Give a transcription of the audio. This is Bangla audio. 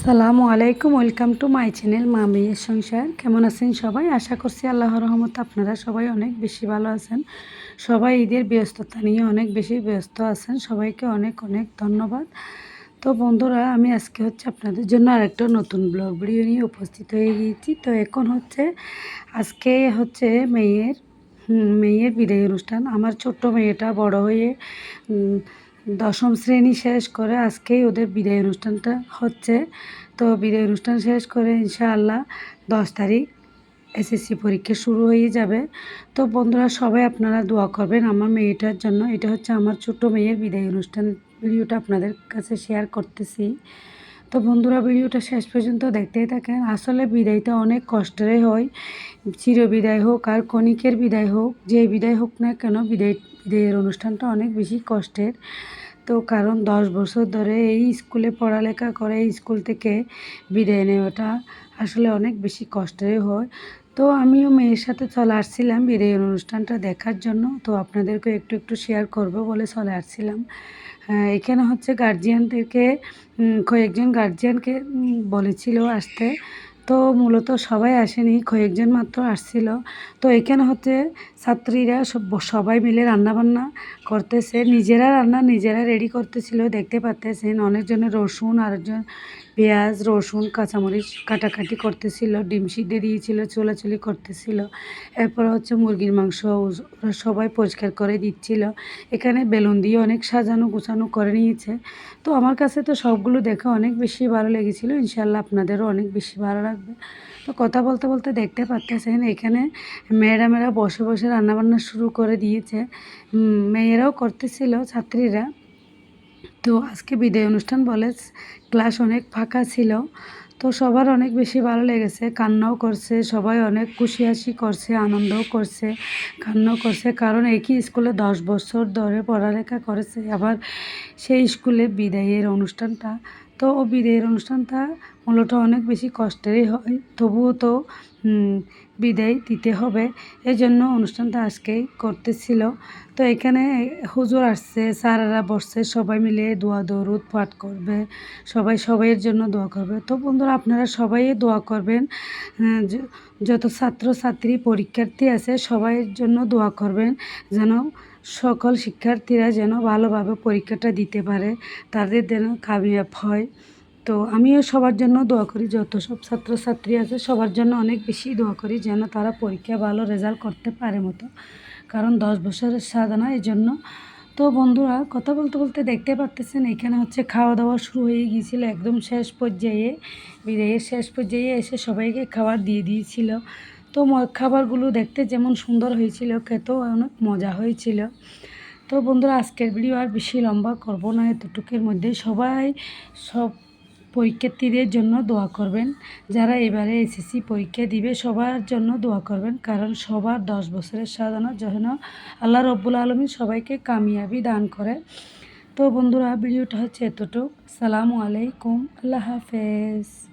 আসসালামু আলাইকুম, ওয়েলকাম টু মাই চ্যানেল মা মেয়ের সংসার। কেমন আছেন সবাই? আশা করছি আল্লাহর রহমত আপনারা সবাই অনেক বেশি ভালো আছেন। সবাই ঈদের ব্যস্ততা নিয়ে অনেক বেশি ব্যস্ত আছেন। সবাইকে অনেক অনেক ধন্যবাদ। তো বন্ধুরা, আমি আজকে হচ্ছে আপনাদের জন্য আরেকটা নতুন ব্লগ ভিডিও নিয়ে উপস্থিত হয়ে গিয়েছি। তো এখন হচ্ছে, আজকে হচ্ছে মেয়ের মেয়ের বিদায় অনুষ্ঠান। আমার ছোট্ট মেয়েটা বড় হয়ে দশম শ্রেণি শেষ করে আজকেই ওদের বিদায় অনুষ্ঠানটা হচ্ছে। তো বিদায় অনুষ্ঠান শেষ করে ইনশাআল্লাহ দশ তারিখ এসএসসি পরীক্ষা শুরু হয়ে যাবে। তো বন্ধুরা, সবাই আপনারা দোয়া করবেন আমার মেয়েটার জন্য। এটা হচ্ছে আমার ছোট মেয়ের বিদায় অনুষ্ঠান। ভিডিওটা আপনাদের কাছে শেয়ার করতেছি। তো বন্ধুরা, ভিডিওটা শেষ পর্যন্ত দেখতেই থাকেন। আসলে বিদায়টা অনেক কষ্টেরই হয়। চির বিদায় হোক আর কণিকের বিদায় হোক, যে বিদায় হোক না কেন বিদায়, বিদায়ের অনুষ্ঠানটা অনেক বেশি কষ্টের। তো কারণ দশ বছর ধরে এই স্কুলে পড়ালেখা করে, এই স্কুল থেকে বিদায় নেওয়াটা আসলে অনেক বেশি কষ্টের হয়। তো আমিও মেয়ের সাথে চলে আসছিলাম বিদায়ের অনুষ্ঠানটা দেখার জন্য। তো আপনাদেরকে একটু একটু শেয়ার করব বলে চলে আসছিলাম। হ্যাঁ, এখানে হচ্ছে গার্জিয়ানদেরকে কয়েকজন গার্জিয়ানকে বলেছিল আসতে। তো মূলত সবাই আসেনি কয়েকজন মাত্র আসছিল। তো এখানে হচ্ছে ছাত্রীরা সব সবাই মিলে রান্নাবান্না করতেছে। নিজেরা রান্না নিজেরা রেডি করতেছিল দেখতে পাচ্তেছেন অনেকজনের রসুন আরেকজন পেঁয়াজ, রসুন, কাঁচামরিচ কাটাকাটি করতেছিল, ডিম সিদ্ধে দিয়েছিল, চোলাচুলি করতেছিল। এরপর হচ্ছে মুরগির মাংস ওরা সবাই পরিষ্কার করে দিচ্ছিল। এখানে বেলুন দিয়ে অনেক সাজানো গোছানো করে নিয়েছে। তো আমার কাছে তো সবগুলো দেখে অনেক বেশি ভালো লেগেছিলো। ইনশাল্লাহ আপনাদেরও অনেক বেশি ভালো লাগবে। তো কথা বলতে বলতে দেখতে পাচ্তেছেন, এখানে মেয়েরা ম্যাডামেরা বসে বসে রান্নাবান্না শুরু করে দিয়েছে। মেয়েরাও করতেছিল, ছাত্রীরা। তো আজকে বিদায় অনুষ্ঠান বলে ক্লাস অনেক ফাঁকা ছিল, তো সবার অনেক বেশি ভালো লেগেছে। কান্নাও করছে, সবাই অনেক খুশি হাসি করছে, আনন্দও করছে, কান্নাও করছে। কারণ একই স্কুলে দশ বছর ধরে পড়ালেখা করেছে, আবার সেই স্কুলে বিদায়ের অনুষ্ঠানটা তো ও বিদায়ের অনুষ্ঠানটা মূলত অনেক বেশি কষ্টেরই হয়। তবুও তো বিদায় দিতে হবে। এই জন্য অনুষ্ঠানটা আজকেই করতেছিল। তো এখানে হুজুর আসছে, স্যারেরা বসছে, সবাই মিলে দোয়া, দরুদ পাঠ করবে। সবাই সবাইয়ের জন্য দোয়া করবে। তো বন্ধুরা, আপনারা সবাই দোয়া করবেন। যত ছাত্র ছাত্রী পরীক্ষার্থী আছে, সবাইয়ের জন্য দোয়া করবেন যেন সকল শিক্ষার্থীরা যেন ভালোভাবে পরীক্ষাটা দিতে পারে, তাদের যেন কামিয়াব হয়। তো আমিও সবার জন্য দোয়া করি, যত সব ছাত্রছাত্রী আছে সবার জন্য অনেক বেশি দোয়া করি যেন তারা পরীক্ষা ভালো রেজাল্ট করতে পারে মতো। কারণ দশ বছরের সাধনা এই জন্য তো বন্ধুরা, কথা বলতে বলতে দেখতে পারতেছেন, এখানে হচ্ছে খাওয়া দাওয়া শুরু হয়ে গিয়েছিল একদম শেষ পর্যায়ে। বিদায়ের শেষ পর্যায়ে এসে সবাইকে খাবার দিয়ে দিয়েছিল। তো খাবারগুলো দেখতে যেমন সুন্দর হয়েছিল, খেতেও অনেক মজা হয়েছিল। তো বন্ধুরা, আজকের ভিডিও আর বেশি লম্বা করব না, এতটুকের মধ্যে সবাই সব পরীক্ষার্থীদের জন্য দোয়া করবেন। যারা এবারে এসএসসি পরীক্ষা দিবে, সবার জন্য দোয়া করবেন, কারণ সবার দশ বছরের সাধনা যেন আল্লাহ রব্বুল আলমী সবাইকে কামিয়াবি দান করে। তো বন্ধুরা, ভিডিওটা হচ্ছে এতটুক। সালামু আলাইকুম। আল্লাহ হাফেজ।